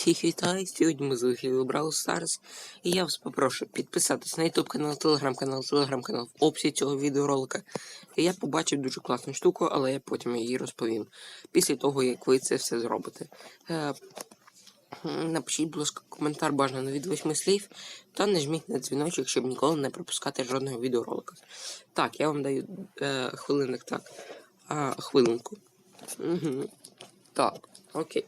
Всіх вітаю! Сьогодні ми з вихідом Brawl Stars. І я вас попрошу підписатись на YouTube канал, телеграм-канал, телеграм-канал в описі цього відеоролика. І я побачив дуже класну штуку, але я потім її розповім. Після того, як ви це все зробите. Е, Напишіть, будь ласка, коментар бажано від восьми слів та нажміть на дзвіночок, щоб ніколи не пропускати жодного відеоролика. Так, я вам даю е, хвилинник так. А, хвилинку. Угу. Так, окей.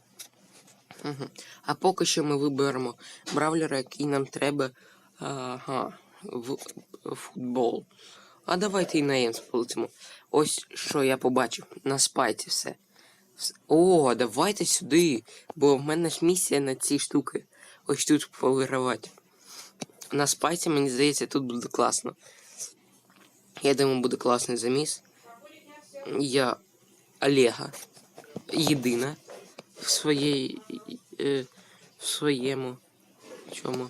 Угу. А поки що ми виберемо бравлера, який нам треба ага, в, футбол. А давайте і на Енс полетимо. Ось що я побачив на спайці все. О, давайте сюди. Бо в мене ж місія на ці штуки. Ось тут повигравати. На спайці, мені здається, тут буде класно. Я думаю, буде класний заміс. Я Олега. Єдина в своїй. Е, в своєму. Чому?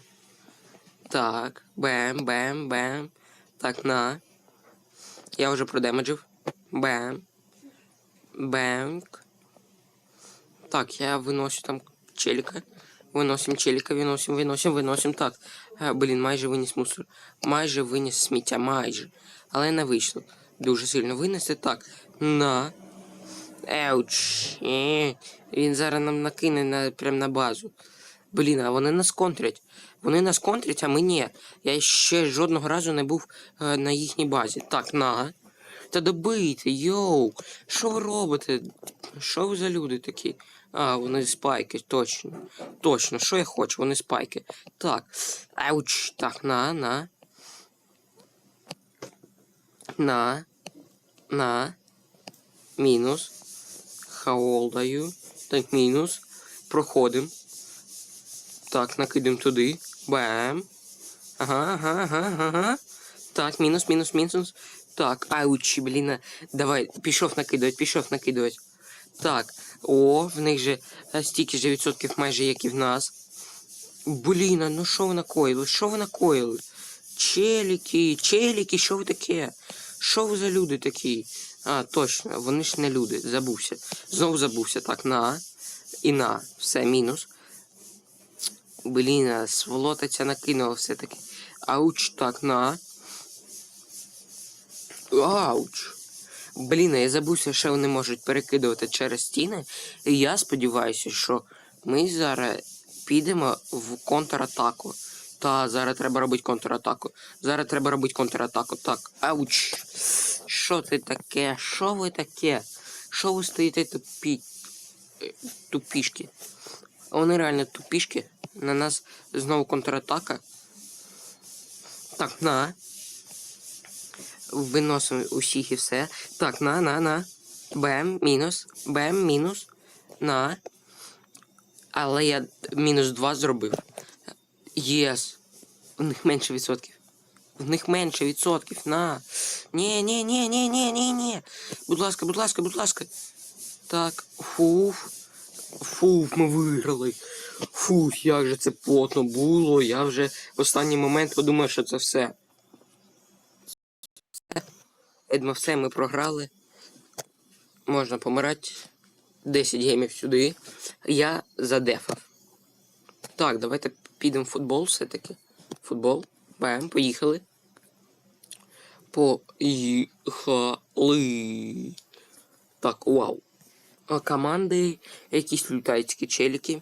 Так. Бем, бем, бем. Так, на. Я вже продемеджив. Бем. Бемк. Так, я виношу там челіка. Виносим челіка, виносим, виносим, виносим. Так. Е, блін, майже виніс мусор. Майже виніс сміття, майже. Але не вийшло. Дуже сильно винести. Так. На. Еуч. Е, Він зараз нам накине на, прям на базу. Блін, а вони нас контрять. Вони нас контрять, а ми ні. Я ще жодного разу не був е, на їхній базі. Так, на. Та добийте, йоу. Що ви робите? Що ви за люди такі? А, вони спайки, точно. Точно, що я хочу? Вони спайки. Так. Ауч. Так, на, на. На. На. Мінус. Хаолдаю. Так, мінус. Проходим. Так, накидем туди. Бам. Ага, ага, ага, ага. Так, мінус, мінус, мінус. Так, ауч, блін. Давай, пішов накидувати, пішов накидувати. Так. О, в них же е, стільки ж відсотків майже, як і в нас. Блін, ну що ви накоїли? Що ви накоїли? Челіки, челіки, що ви таке? Що ви за люди такі? А, точно, вони ж не люди, забувся. Знову забувся. Так, на. І на. Все, мінус. Блін, сволота ця накинула все-таки. Ауч, так, на. Ауч. Блін, я забувся, що вони можуть перекидувати через стіни. І я сподіваюся, що ми зараз підемо в контратаку. Та, зараз треба робити контратаку. Зараз треба робити контратаку. Так, ауч. Що це таке? Що ви таке? Що ви стоїте тупі... е, тупішки? Вони реально тупішки. На нас знову контратака. Так, на. Виносимо усіх і все. Так, на, на, на. Бем, мінус. Бем, мінус. На. Але я мінус 2 зробив. Єс. У них менше відсотків. В них менше відсотків. На. Ні, ні, ні, ні, ні, ні, ні. Будь ласка, будь ласка, будь ласка. Так, фуф. Фуф, ми виграли. Фух, як же це плотно було. Я вже в останній момент подумав, що це все. Едмо, все, ми програли. Можна помирати. 10 геймів сюди. Я задефав. Так, давайте підемо в футбол все-таки. Футбол. Бем, поїхали. Поїхали. Так, вау. Команди якісь лютайські челіки.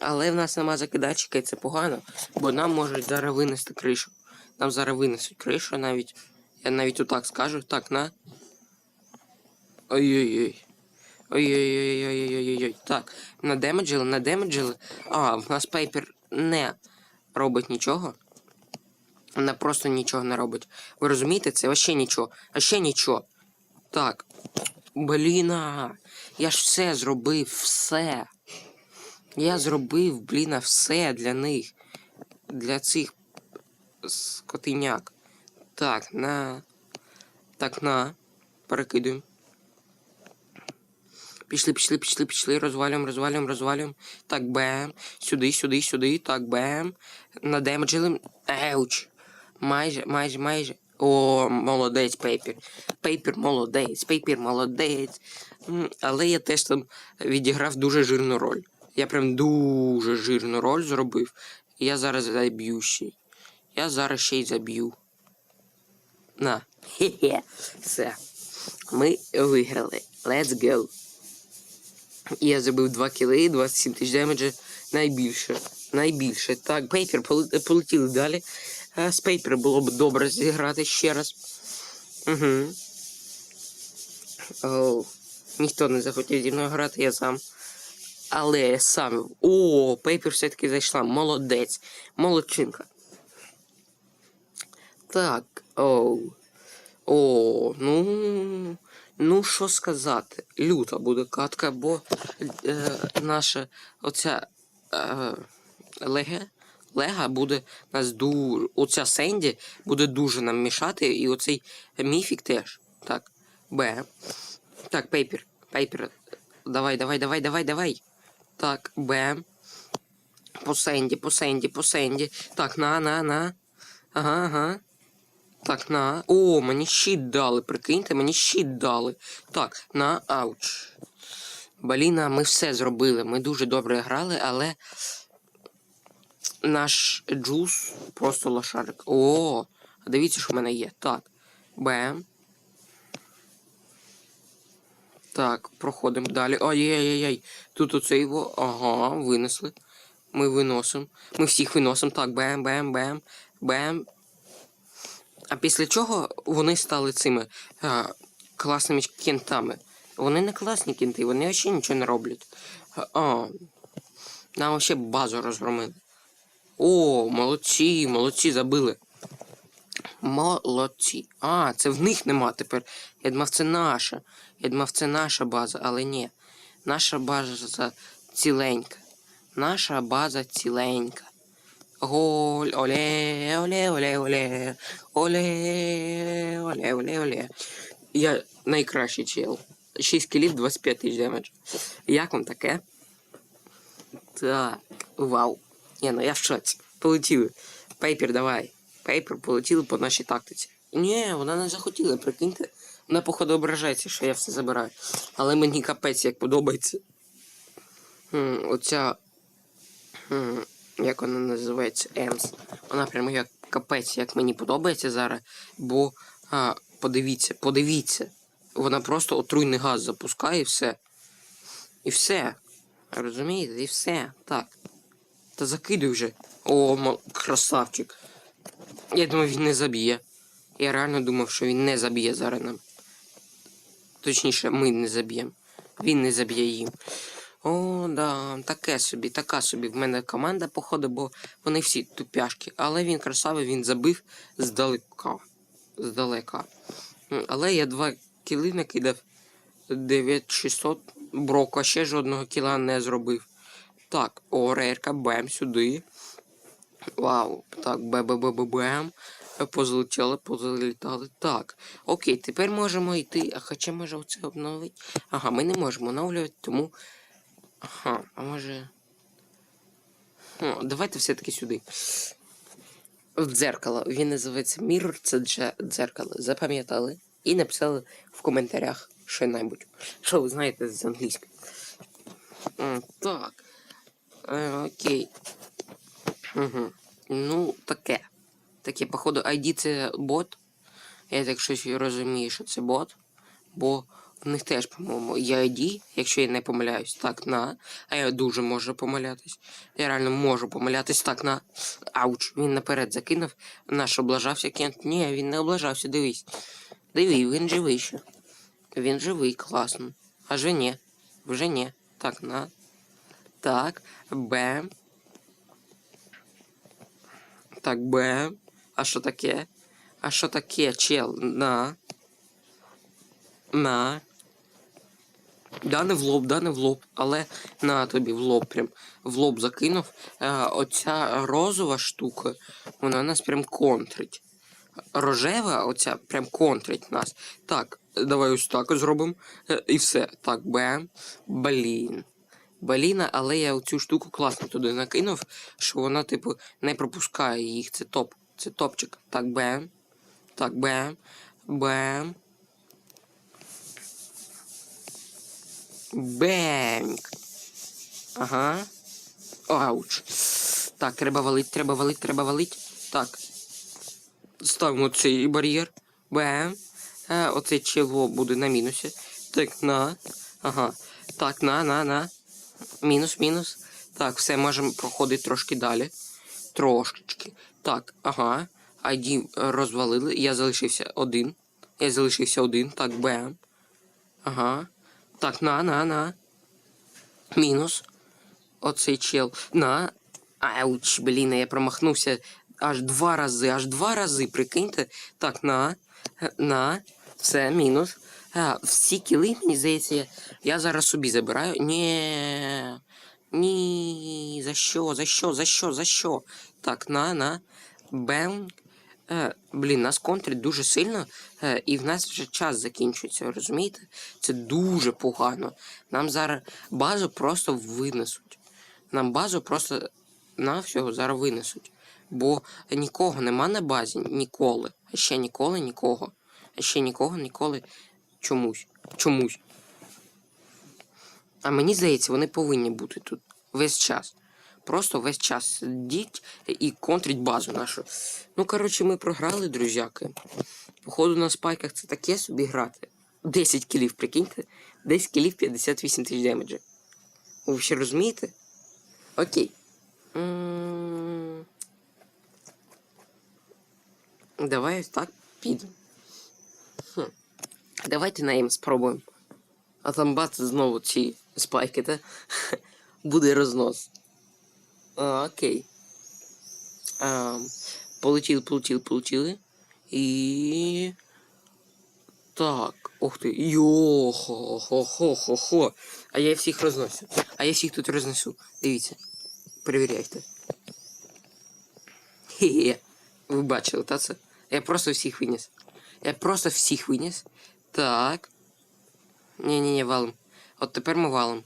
Але в нас нема закидачика, і це погано, бо нам можуть зараз винести кришу. Нам зараз винесуть кришу навіть. Я навіть отак скажу. Так, на. Ой-ой-ой. Ой-ой-ой-ой-ой-ой-ой. Так, надемеджили, надемеджили. А, в нас пейпер не робить нічого. Вона просто нічого не робить. Ви розумієте, це вообще нічого. А ще нічого. Так. Бліна. Я ж все зробив, все. Я зробив, бліна, все для них. Для цих скотиняк. Так, на. Так, на. Перекидуємо. Пішли, пішли, пішли, пішли. Розвалюємо, розвалюємо, розвалюємо. Так, бем. Сюди, сюди, сюди. Так, бем. Надемеджили. Еуч. Майже, майже, майже. О, молодець, Пейпер. Пейпер молодець, Пейпер молодець. Але я теж там відіграв дуже жирну роль. Я прям дуже жирну роль зробив. Я зараз заб'ю ще. Я зараз ще й заб'ю. На. Хе-хе. Все. Ми виграли. Let's go. Я забив 2 кіли, 27 тисяч демеджа. Найбільше. Найбільше. Так, пейпер поле- полетіли далі. А, з пейпер було б добре зіграти ще раз. Угу. Оу. Ніхто не захотів зі мною грати, я сам. Але сам. О, пейпер все-таки зайшла. Молодець. Молодчинка. Так. Оу. О, ну. Ну, що сказати? Люта буде катка, бо е, наша оця е, леге, лега буде нас дуже. Оця Сенді буде дуже нам мішати, і оцей міфік теж. Так. Б. Так, пейпер. Пейпер. Давай, давай, давай, давай, давай. Так, Б. По Сенді, по Сенді, по Сенді. Так, на, на, на. Ага, ага. Так, на. О, мені щит дали, прикиньте, мені щит дали. Так, на ауч. Баліна, ми все зробили. Ми дуже добре грали, але наш джус просто лошарик. О, дивіться, що в мене є. Так. Бем. Так, проходимо далі. Ай-яй-яй-яй. Тут оцей його. Ага, винесли. Ми виносимо. Ми всіх виносимо. Так, бем, бем. А після чого вони стали цими а, класними кентами? Вони не класні кенти, вони взагалі нічого не роблять. А, нам ще базу розгромили. О, молодці, молодці, забили. Молодці. А, це в них нема тепер. Я думав, це наша. Я думав, це наша база, але ні. Наша база ціленька. Наша база ціленька. Голь, оле, оле, оле, оле. Оле, оле, оле, оле. Я найкращий чел. 6 кілів, 25 тисяч демедж. Як вам таке? Так, вау. Ні, ну я в шоці. Полетіли. Пейпер, давай. Пейпер полетіли по нашій тактиці. Ні, вона не захотіла, прикиньте. Вона, походу, ображається, що я все забираю. Але мені капець як подобається. Хм, оця. Хм, як вона називається? Емс. Вона прямо як капець, як мені подобається зараз. Бо а, подивіться, подивіться. Вона просто отруйний газ запускає і все. І все. Розумієте? І все. Так. Та закидуй вже. О, мал... красавчик. Я думав, він не заб'є. Я реально думав, що він не заб'є зараз нам. Точніше, ми не заб'ємо. Він не заб'є їм. О, да, таке собі, така собі. В мене команда, походу, бо вони всі тупяшки. Але він красавий, він забив здалека. Здалека. Але я два кіли накидав 9600 брока, ще жодного кіла не зробив. Так, о, рейрка, бем, сюди. Вау, так, бе-бе-бе-бе-бем. Позлетіли, позалітали. Так. Окей, тепер можемо йти. А хоча може оце обновити. Ага, ми не можемо оновлювати, тому. Ага, а може. О, давайте все-таки сюди. В дзеркало. Він називається Mirror, це дзеркало. Запам'ятали? І написали в коментарях що-небудь. Що ви знаєте з англійської. Так. Е, окей. Угу. Ну, таке. Таке, походу, ID це бот. Я так щось розумію, що це бот. Бо в них теж, по-моєму, є ID, якщо я не помиляюсь, так на. А я дуже можу помилятись. Я реально можу помилятись так на. Ауч, він наперед закинув. Наш облажався кент. Ні, він не облажався, дивись. Диви, він живий ще. Він живий, класно. А вже ні. Вже ні. Так, на. Так, бем. Так, бем. А що таке? А що таке, чел? На. На. Да, не в лоб, да, не в лоб, але на тобі в лоб прям в лоб закинув. Е, оця розова штука, вона нас прям контрить. Рожева, оця прям контрить нас. Так, давай ось так зробимо. Е, і все. Так, бем. Блін. Баліна, але я цю штуку класно туди накинув, що вона, типу, не пропускає їх. Це топ. Це топчик. Так, бем. Так, бем. Бем. Бенк. Ага. Ауч. Так, треба валить, треба валить, треба валить. Так. Ставимо цей бар'єр. Бем. Е, оцей чело буде на мінусі. Так, на. Ага. Так, на, на, на. Мінус, мінус. Так, все, можемо проходити трошки далі. Трошечки. Так, ага. ID розвалили. Я залишився один. Я залишився один. Так, бем. Ага. Так, на, на, на. Мінус. Оцей чел. На. Ауч, блін, я промахнувся аж два рази, аж два рази, прикиньте. Так, на. Е, На. Все, мінус. А, всі кіли, мені здається, я, зараз собі забираю. Ні. Ні. За що? За що? За що? За що? Так, на, на. Бем. Е, блін, нас контрить дуже сильно, е, і в нас вже час закінчується, розумієте? Це дуже погано. Нам зараз базу просто винесуть. Нам базу просто на всього зараз винесуть. Бо нікого нема на базі ніколи. А ще ніколи нікого. Ще нікого ніколи чомусь. Чомусь. А мені здається, вони повинні бути тут весь час. Просто весь час сидіть і контрить базу нашу. Ну, коротше, ми програли, друзяки. Походу на спайках це таке собі грати. 10 кілів, прикиньте. 10 кілів 58 тисяч демеджа. Ви взагалі розумієте? Окей. М, Давай так підемо. Давайте на їм спробуємо. А там бац знову ці спайки, та? Буде рознос. А, окей. А, полетіли, полетіли, полетіли. І. Так. Ух ти. Йо-хо-хо-хо-хо-хо. А я всіх розносю. А я всіх тут рознесу. Дивіться. Перевіряйте. Хе-хе. Ви бачили, та це? Я просто всіх виніс. Я просто всіх виніс. Так. Ні-ні-ні, валим. От тепер ми валим.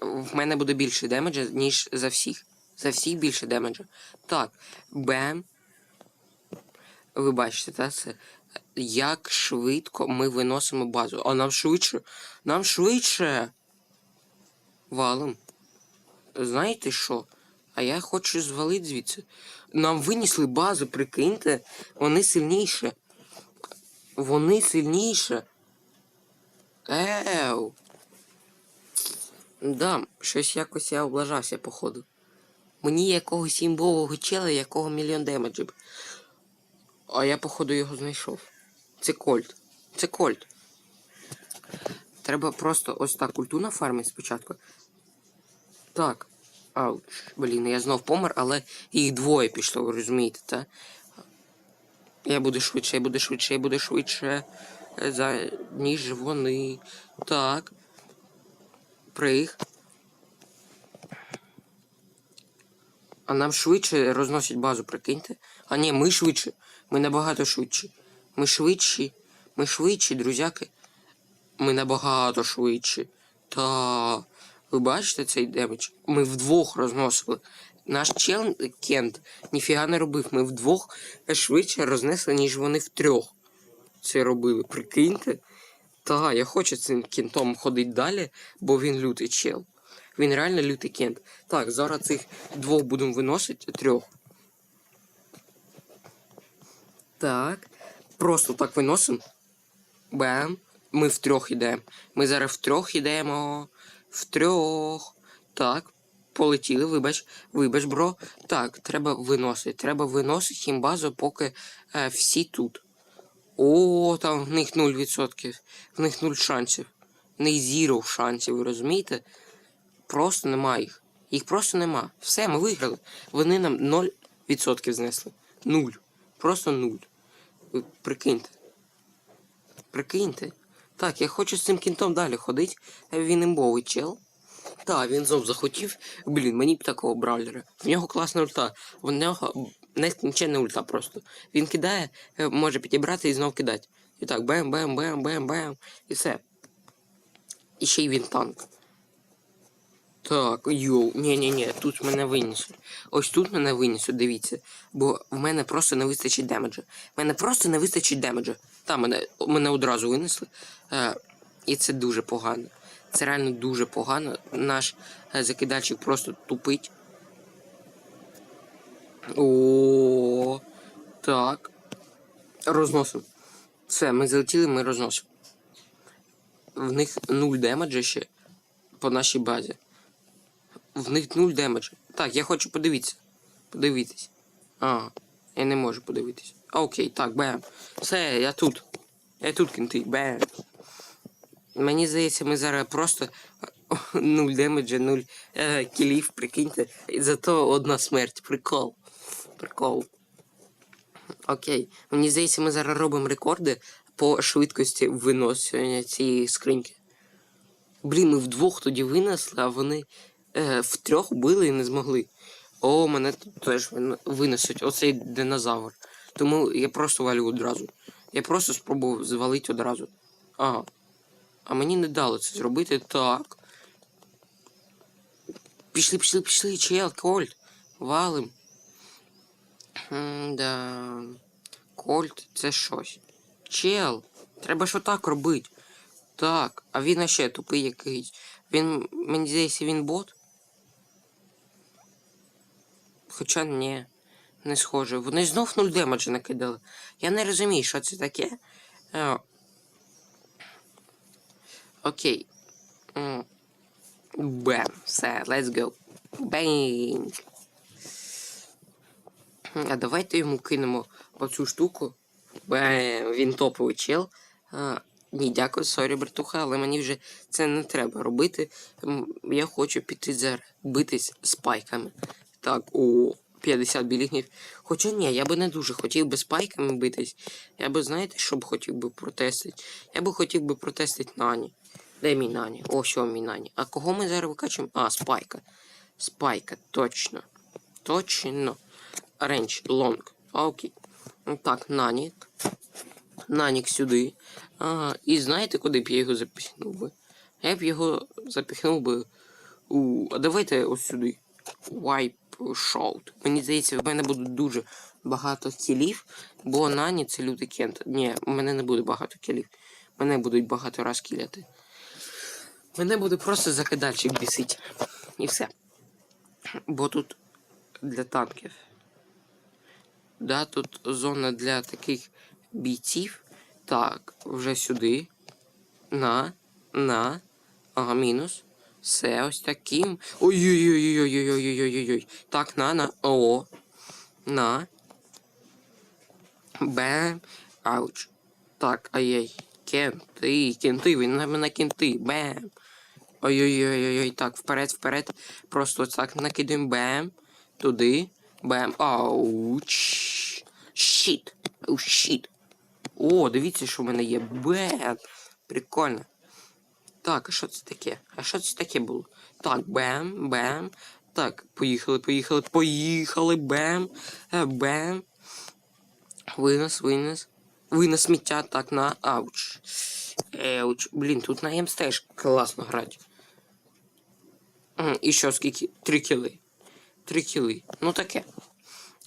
В мене буде більше демеджа, ніж за всіх. За всіх більше демеджа. Так. Бем. Ви бачите, та це? Як швидко ми виносимо базу. А нам швидше. Нам швидше. Валим. Знаєте що? А я хочу звалити звідси. Нам винесли базу, прикиньте. Вони сильніше. Вони сильніше. Еу. Да, щось якось я облажався, походу. Мені якогось імбового чела, якого мільйон демеджів. А я, походу, його знайшов. Це кольт. Це кольт. Треба просто ось так ульту нафармити спочатку. Так. Ауч. Блін, я знов помер, але їх двоє пішло, розумієте, та? Я буду швидше, я буду швидше, я буду швидше. е, За... ніж вони. Так. Приг. А нам швидше розносять базу, прикиньте. А ні, ми швидше. Ми набагато швидші. Ми швидші. Ми швидші, друзяки. Ми набагато швидші. Та. Ви бачите цей демедж? Ми вдвох розносили. Наш чел Кент ніфіга не робив. Ми вдвох швидше рознесли, ніж вони втрьох це робили. Прикиньте. Та, я хочу цим кентом ходити далі, бо він лютий чел. Він реально лютий кент. Так, зараз цих двох будемо виносити трьох. Так. Просто так виносимо. Бем. Ми втрьох йдемо. Ми зараз втрьох йдемо. Втрьох. Так. Полетіли, вибач, вибач, бро. Так, треба виносити. Треба виносити їм базу, поки е, всі тут. О, там в них 0%. В них 0 шансів. В них зіро шансів, ви розумієте? Просто нема їх. Їх просто нема. Все, ми виграли. Вони нам 0% знесли. Нуль. Просто нуль. Ви прикиньте. Прикиньте. Так, я хочу з цим кінтом далі ходити. Він імбовий чел. Так, він знов захотів. Блін, мені б такого бравлера. В нього класна ульта. В нього нескінченна ульта просто. Він кидає, е, може підібрати і знов кидати. І так, бем, бем, бем, бем, бем. І все. І ще й він танк. Так, йоу, ні-ні-ні, тут мене винесуть. Ось тут мене винесуть, дивіться. Бо в мене просто не вистачить демеджа. В мене просто не вистачить демеджа. Та, мене, мене одразу винесли. Е, і це дуже погано. Це реально дуже погано. Наш е, закидальщик просто тупить. О, так. Розносимо. Все, ми залетіли, ми розносимо. В них нуль демеджа ще по нашій базі. В них нуль демеджа. Так, я хочу подивитися. Подивитись. А, я не можу подивитись. Окей, так, бем. Все, я тут. Я тут кінти, бем. Мені здається, ми зараз просто нуль демеджа, нуль е, кілів, прикиньте. І зато одна смерть. Прикол. Прикол. Окей. Мені здається, ми зараз робимо рекорди по швидкості виносення цієї скриньки. Блін, ми вдвох тоді винесли, а вони е, втрьох били і не змогли. О, мене тут теж винесуть оцей динозавр. Тому я просто валю одразу. Я просто спробував звалити одразу. Ага. А мені не дало це зробити так. Пішли, пішли, пішли, чел, Кольт. Валим. Да. Кольт це щось. Чел, треба ж отак робити. Так, а він ще тупий якийсь. Він. Мені здається, він бот. Хоча ні, не схоже. Вони знов нуль демеджа накидали. Я не розумію, що це таке. Окей. Бем. Все, let's go. Бейнг. А давайте йому кинемо оцю штуку. Бем, він топовий чел. Ні, дякую, сорі, братуха, але мені вже це не треба робити. Я хочу піти зараз битись спайками. Так, о, 50 білігнів. Хоча ні, я би не дуже хотів би спайками битись. Я би, знаєте, що б хотів би протестити? Я би хотів би протестити Нані. Де мій Нані? О, що мій Нані. А кого ми зараз викачуємо? А, спайка. Спайка, точно. Точно. Ренч, лонг. Окей. Ну, Так, Нанік. Нанік сюди. А, і знаєте, куди б я його запихнув би? Я б його запихнув би. У, а давайте ось сюди. Wipe Shout. Мені здається, в мене буде дуже багато кілів, бо Нані це лютий кент. Ні, у мене не буде багато кілів. Мене будуть багато раз кіляти. Мене буде просто закидальчик бісить. І все. Бо тут для танків. Да, тут зона для таких бійців. Так, вже сюди. На, на. Ага, мінус. Все ось таким. Ой-ой-ой-ой-ой-ой-ой-ой-ой. Так, на, на. О. На. Бем. Ауч. Так, ай-яй. Кенти, кенти, він на мене кенти. Бем. Ой-ой-ой-ой-ой. Так, вперед, вперед. Просто так накидаємо. Бем. Туди. Бем. Ауч. Щіт. Оу, щіт. О, дивіться, що в мене є. Бем. Прикольно. Так, а що це таке? А що це таке було? Так, бем, бем. Так, поїхали, поїхали, поїхали, бем, е, бем. Винес, винес. Винес сміття, так, на ауч. Еуч. Блін, тут на ЕМС теж класно грати. І що, скільки? Три кіли. Три кіли. Ну таке.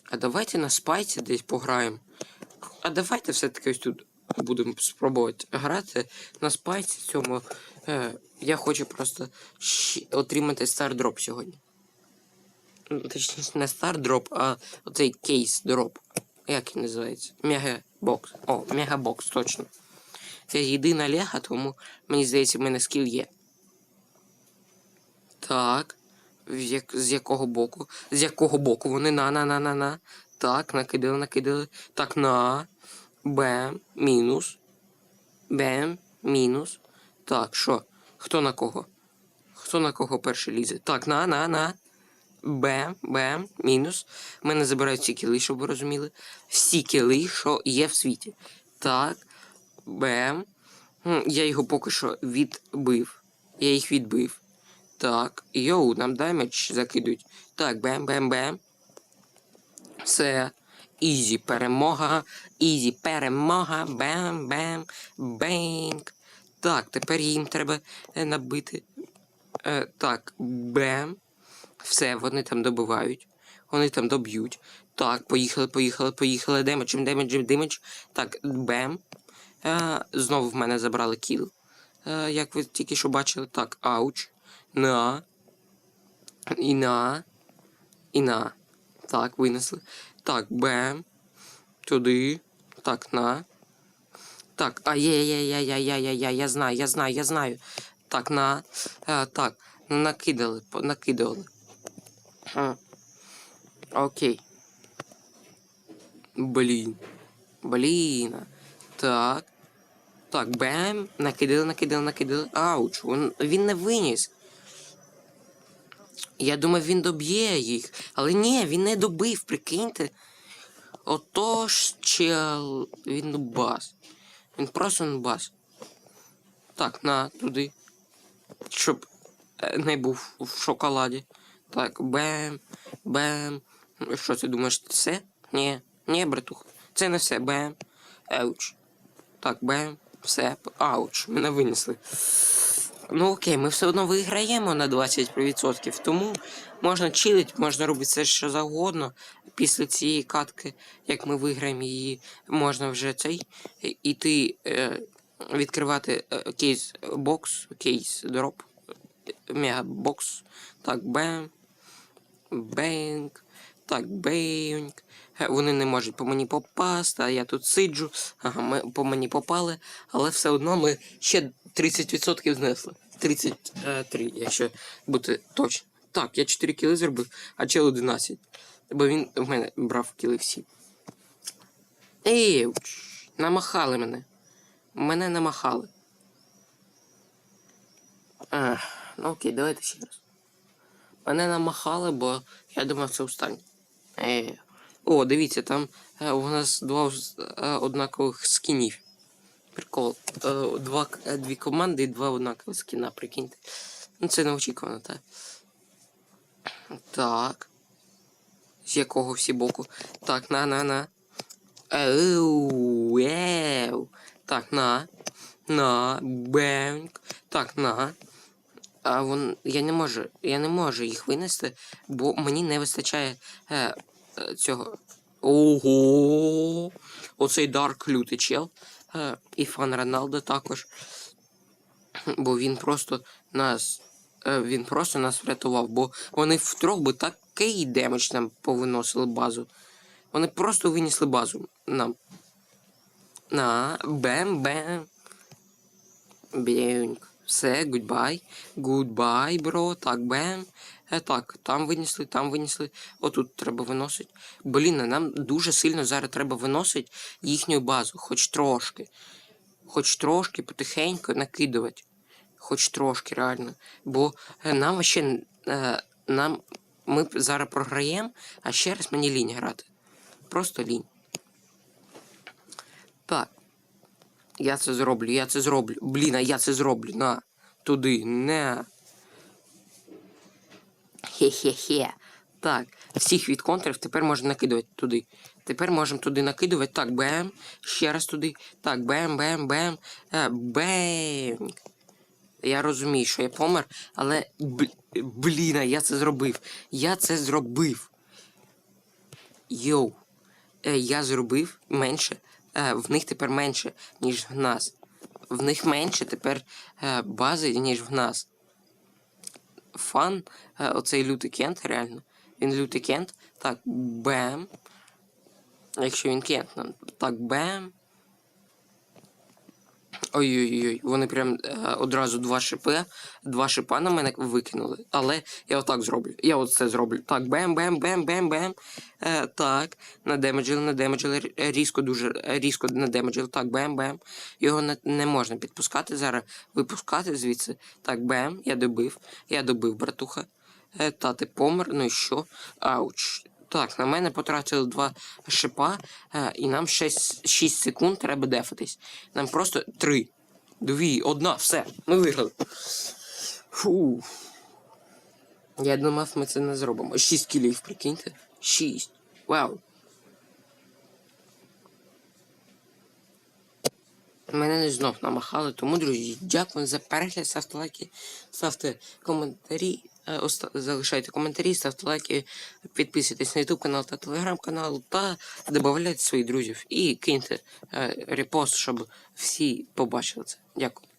А давайте на спайці десь пограємо. А давайте все-таки ось тут будемо спробувати грати на спайці цьому. Е, я хочу просто отримати стардроп сьогодні. Ну, Точніше, не стардроп, а оцей кейс дроп. Як він називається? Мегабокс. О, мегабокс, точно. Це єдина лега, тому мені здається, в мене скіл є. Так. Як, з якого боку? З якого боку? Вони на на на на на. Так, накидали, накидали. Так, на. Бем. Мінус. Бем. Мінус. Так, що? Хто на кого? Хто на кого перший лізе? Так, на, на, на. Бем, бем, мінус. Мене забирають всі кіли, щоб ви розуміли. Всі кіли, що є в світі. Так. Бем. Я його поки що відбив. Я їх відбив. Так. Йоу, нам демедж закидують. Так, бем, бем, бем. Все. Ізі перемога. Ізі перемога. Бем, бем, бенг. Так, тепер їм треба е, набити. Е, так, бем. Все, вони там добивають. Вони там доб'ють. Так, поїхали, поїхали, поїхали. Демеджем, демеджем, демедж. Так, бем. Е, знову в мене забрали кіл. е, як ви тільки що бачили. Так, ауч. На. І на. І на. Так, винесли. Так, бем. Туди. Так, на. Так, а є, є, є, є, є, є, є, я знаю, я знаю, я знаю. Так, на. А, так, ну накидали, накидали. Ха. Окей. Блін. Блін. Так. Так, бем. Накидали, накидали, накидали. Ауч, він, він не виніс. Я думав, він доб'є їх. Але ні, він не добив, прикиньте. Отож, чел. Він нубас. Він просто нубас. Так, на, туди. Щоб е, не був в шоколаді. Так, бем, бем. Що ти думаєш, це все? Ні, ні, братух. Це не все. Бем. Ауч. Так, бем. Все. Ауч. Мене винесли. Ну окей, ми все одно виграємо на 20%, тому можна чилить, можна робити все, що завгодно. Після цієї катки, як ми виграємо її, можна вже цей е, іти е, відкривати е, кейс бокс, кейс дроп, мегабокс. Так, бем. Бенк. Так, бенк. Е, Вони не можуть по мені попасти, а я тут сиджу. Ага, ми по мені попали, але все одно ми ще 30% знесли. 33, якщо бути точно. Так, я 4 кіли зробив, а чел 11. Бо він в мене брав кіли всі. Ей, намахали мене. Мене намахали. А, ну окей, давайте ще раз. Мене намахали, бо я думав, це останнє. Е. О, дивіться, там е, у нас два е, однакових скінів. Прикол. Е, два, е, дві команди і два однакових скіна, прикиньте. Ну це неочікувано, так. Так. З якого всі боку. Так, на, на, на. Еу, еу. Так, на. На. Бенк. Так, на. А вон, я не можу, я не можу їх винести, бо мені не вистачає е, е, цього. Ого! Оцей Дарк лютий чел. Е, і фан Роналдо також. Бо він просто нас. Е, він просто нас врятував, бо вони втрьох би такий демедж нам повиносили базу. Вони просто винесли базу нам. На, бем-бем. Бєньк. Все, гудбай. Гудбай, бро. Так, бем. Е, так, там винесли, там винесли. Отут треба виносити. Блін, нам дуже сильно зараз треба виносити їхню базу, хоч трошки. Хоч трошки потихеньку накидувати. Хоч трошки, реально. Бо е, нам ще е, нам. Ми зараз програємо, а ще раз мені лінь грати. Просто лінь. Так. Я це зроблю, я це зроблю. Блін, а я це зроблю. На. Туди. Не. Хе-хе-хе. Так. Всіх від контрів тепер можна накидувати туди. Тепер можемо туди накидувати. Так, бем. Ще раз туди. Так, бем, бем, бем. Е, бем. Я розумію, що я помер, але. бл- Блін, я це зробив. Я це зробив. Йоу. Е, я зробив менше. Е, в них тепер менше, ніж в нас. В них менше тепер е, бази, ніж в нас. Фан, оцей лютий кент, реально. Він лютий кент. Так, бем. Якщо він кент, ну, так, бем. Ой-ой-ой, вони прям е, одразу два шипи, два шипа на мене викинули. Але я отак зроблю. Я от це зроблю. Так, бем, бем, бем, бем, бем. Е, так, надемеджили, надемеджили, різко дуже різко надемеджили. Так, бем, бем. Його не, не можна підпускати зараз. Випускати звідси. Так, бем, я добив. Я добив, братуха. Е, та ти помер, ну і що? Ауч. Так, на мене потратили два шипа, е, і нам 6, 6 секунд треба дефатись. Нам просто 3, 2, 1, все, ми виграли. Фу. Я думав, ми це не зробимо. 6 кілів, прикиньте. 6. Вау. Мене не знов намахали, тому, друзі, дякую за перегляд, ставте лайки, ставте коментарі, залишайте коментарі, ставте лайки, підписуйтесь на YouTube канал та телеграм канал та додавайте своїх друзів і киньте е, репост, щоб всі побачили це. Дякую.